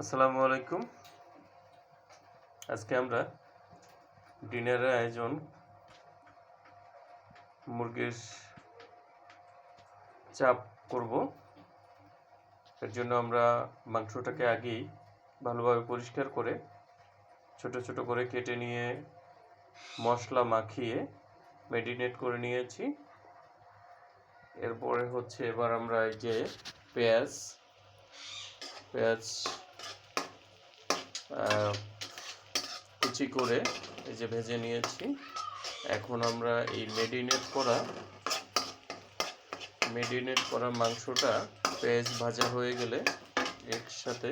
আসসালামু আলাইকুম। আজকে আমরা ডিনারের আয়োজন মুরগির চাপ করব। এর জন্য আমরা মাংসটাকে আগেই ভালোভাবে পরিষ্কার করে ছোট ছোট করে কেটে নিয়ে মশলা মাখিয়ে মেরিনেট করে নিয়েছি। এরপরে হচ্ছে এবার আমরা এই যে পেঁয়াজ পেঁয়াজ কুচি করে এই যে ভেজে নিয়েছি। এখন আমরা এই মেরিনেট করা মেরিনেট করা মাংসটা পেঁয়াজ ভাজা হয়ে গেলে একসাথে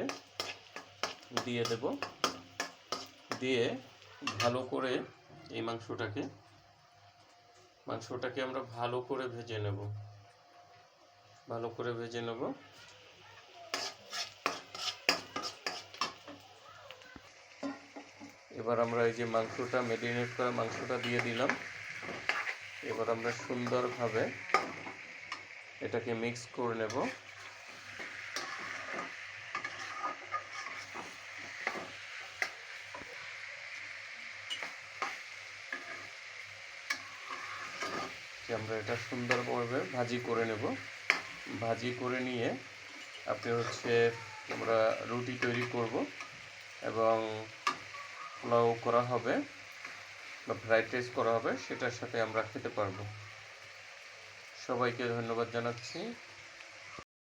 দিয়ে দেব। দিয়ে ভালো করে এই মাংসটাকে মাংসটাকে আমরা ভালো করে ভেজে নেব। ভালো করে ভেজে নেব। এবার আমরা এই যে মাংসটা মেরিনেট করা মাংসটা দিয়ে দিলাম। এবার আমরা সুন্দরভাবে এটাকে মিক্স করে নেব। আমরা এটা সুন্দরভাবে ভাজি করে নেব। ভাজি করে নিয়ে আপনি হচ্ছে আমরা রুটি তৈরি করব এবং পোলাও করা হবে বা ফ্রাইড রাইস করা হবে, সেটার সাথে আমরা খেতে পারব। সবাইকে ধন্যবাদ জানাচ্ছি।